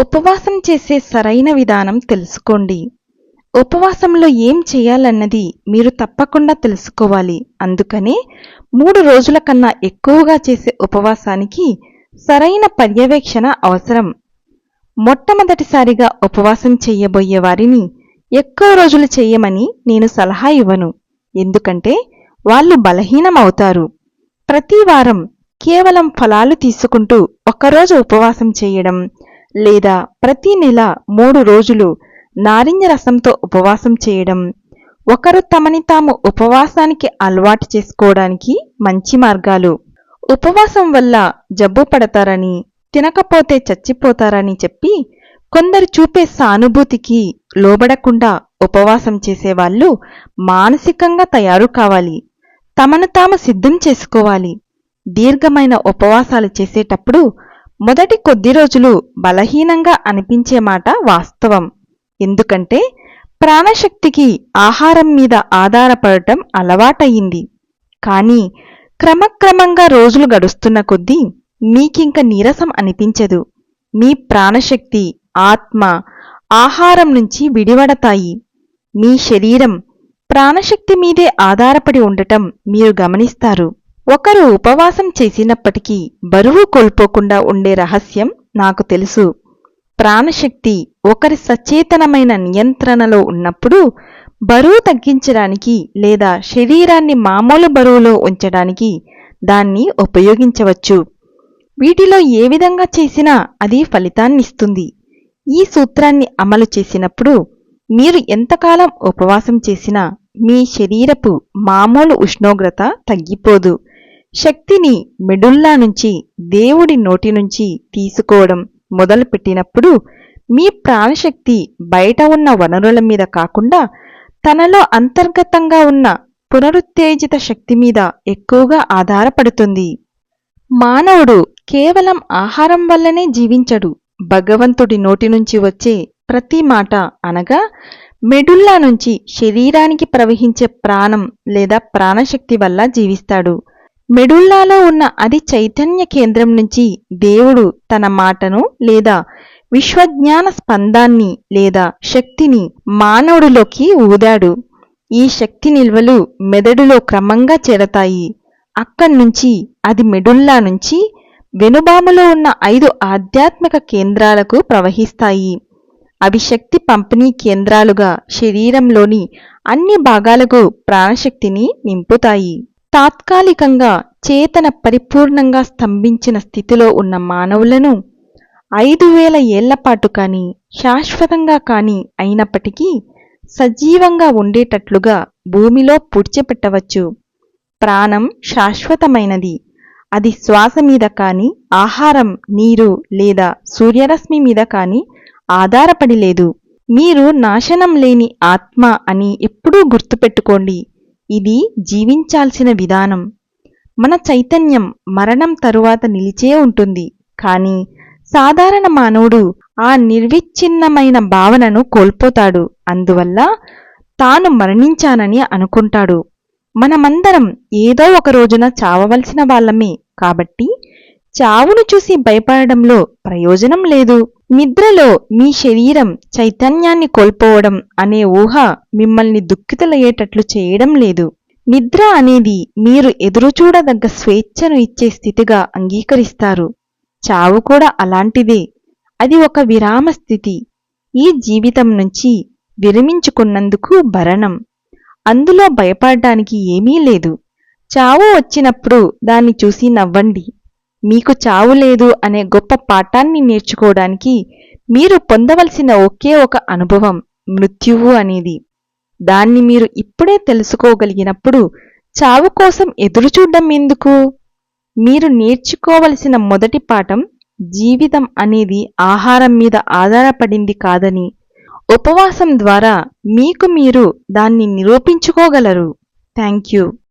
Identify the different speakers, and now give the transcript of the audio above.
Speaker 1: ఉపవాసం చేసే సరైన విధానం తెలుసుకోండి. ఉపవాసంలో ఏం చేయాలన్నది మీరు తప్పకుండా తెలుసుకోవాలి. అందుకనే మూడు రోజుల కన్నా ఎక్కువగా చేసే ఉపవాసానికి సరైన పర్యవేక్షణ అవసరం. మొట్టమొదటిసారిగా ఉపవాసం చేయబోయే వారిని ఎక్కువ రోజులు చేయమని నేను సలహా ఇవ్వను. ఎందుకంటే వాళ్ళు బలహీనమవుతారు. ప్రతి వారం కేవలం ఫలాలు తీసుకుంటూ ఒకరోజు ఉపవాసం చేయడం లేదా ప్రతి నెల మూడు రోజులు నారింజ రసంతో ఉపవాసం చేయడం. ఒకరు తమని తాము ఉపవాసానికి అలవాటు చేసుకోవడానికి మంచి మార్గాలు. ఉపవాసం వల్ల జబ్బు పడతారని తినకపోతే చచ్చిపోతారని చెప్పి కొందరు చూపే సానుభూతికి లోబడకుండా ఉపవాసం చేసేవాళ్ళు మానసికంగా తయారు కావాలి. తమను తాము సిద్ధం చేసుకోవాలి. దీర్ఘమైన ఉపవాసాలు చేసేటప్పుడు మొదటి కొద్ది రోజులు బలహీనంగా అనిపించే మాట వాస్తవం. ఎందుకంటే ప్రాణశక్తికి ఆహారం మీద ఆధారపడటం అలవాటయింది. కానీ క్రమక్రమంగా రోజులు గడుస్తున్న కొద్దీ మీకింక నీరసం అనిపించదు. మీ ప్రాణశక్తి ఆత్మ ఆహారం నుంచి విడివడతాయి. మీ శరీరం ప్రాణశక్తి మీదే ఆధారపడి ఉండటం మీరు గమనిస్తారు. ఒకరు ఉపవాసం చేసినప్పటికీ బరువు కోల్పోకుండా ఉండే రహస్యం నాకు తెలుసు. ప్రాణశక్తి ఒకరి సచేతనమైన నియంత్రణలో ఉన్నప్పుడు బరువు తగ్గించడానికి లేదా శరీరాన్ని మామూలు బరువులో ఉంచడానికి దాన్ని ఉపయోగించవచ్చు. వీటిలో ఏ విధంగా చేసినా అది ఫలితాన్నిస్తుంది. ఈ సూత్రాన్ని అమలు చేసినప్పుడు మీరు ఎంతకాలం ఉపవాసం చేసినా మీ శరీరపు మామూలు ఉష్ణోగ్రత తగ్గిపోదు. శక్తిని మెడుల్లా నుంచి దేవుడి నోటి నుంచి తీసుకోవడం మొదలుపెట్టినప్పుడు మీ ప్రాణశక్తి బయట ఉన్న వనరుల మీద కాకుండా తనలో అంతర్గతంగా ఉన్న పునరుత్తేజిత శక్తి మీద ఎక్కువగా ఆధారపడుతుంది. మానవుడు కేవలం ఆహారం వల్లనే జీవించడు. భగవంతుడి నోటి నుంచి వచ్చే ప్రతి మాట అనగా మెడుల్లా నుంచి శరీరానికి ప్రవహించే ప్రాణం లేదా ప్రాణశక్తి వల్ల జీవిస్తాడు. మెడుల్లాలో ఉన్న అది చైతన్య కేంద్రం నుంచి దేవుడు తన మాటను లేదా విశ్వజ్ఞాన స్పందాన్ని లేదా శక్తిని మానవుడిలోకి ఊదాడు. ఈ శక్తి నిల్వలు మెదడులో క్రమంగా చేరతాయి. అక్కడ్నుంచి అది మెడుల్లా నుంచి వెనుబాములో ఉన్న ఐదు ఆధ్యాత్మిక కేంద్రాలకు ప్రవహిస్తాయి. అవి శక్తి పంపిణీ కేంద్రాలుగా శరీరంలోని అన్ని భాగాలకు ప్రాణశక్తిని నింపుతాయి. తాత్కాలికంగా చేతన పరిపూర్ణంగా స్తంభించిన స్థితిలో ఉన్న మానవులను ఐదు వేల ఏళ్ళపాటు కాని శాశ్వతంగా కాని అయినప్పటికీ సజీవంగా ఉండేటట్లుగా భూమిలో పుడిచిపెట్టవచ్చు. ప్రాణం శాశ్వతమైనది. అది శ్వాస మీద కాని ఆహారం నీరు లేదా సూర్యరశ్మి మీద కాని ఆధారపడి లేదు. మీరు నాశనం లేని ఆత్మ అని ఎప్పుడూ గుర్తుపెట్టుకోండి. ఇది జీవించాల్సిన విధానం. మన చైతన్యం మరణం తరువాత నిలిచే ఉంటుంది. కానీ సాధారణ మానవుడు ఆ నిర్విచ్ఛిన్నమైన భావనను కోల్పోతాడు. అందువల్ల తాను మరణించానని అనుకుంటాడు. మనమందరం ఏదో ఒక రోజున చావవలసిన వాళ్ళమే. కాబట్టి చావును చూసి భయపడడంలో ప్రయోజనం లేదు. నిద్రలో మీ శరీరం చైతన్యాన్ని కోల్పోవడం అనే ఊహ మిమ్మల్ని దుఃఖితులయ్యేటట్లు చేయడం లేదు. నిద్ర అనేది మీరు ఎదురుచూడదగ్గ స్వేచ్ఛను ఇచ్చే స్థితిగా అంగీకరిస్తారు. చావు కూడా అలాంటిదే. అది ఒక విరామ స్థితి. ఈ జీవితం నుంచి విరమించుకున్నందుకు భరణం. అందులో భయపడడానికి ఏమీ లేదు. చావు వచ్చినప్పుడు దాన్ని చూసి నవ్వండి. మీకు చావు లేదు అనే గొప్ప పాఠాన్ని నేర్చుకోవడానికి మీరు పొందవలసిన ఒకే ఒక అనుభవం మృత్యువు అనేది. దాన్ని మీరు ఇప్పుడే తెలుసుకోగలిగినప్పుడు చావు కోసం ఎదురుచూడడం ఎందుకు? మీరు నేర్చుకోవలసిన మొదటి పాఠం జీవితం అనేది ఆహారం మీద ఆధారపడింది కాదని. ఉపవాసం ద్వారా మీకు మీరు దాన్ని నిరూపించుకోగలరు. Thank you.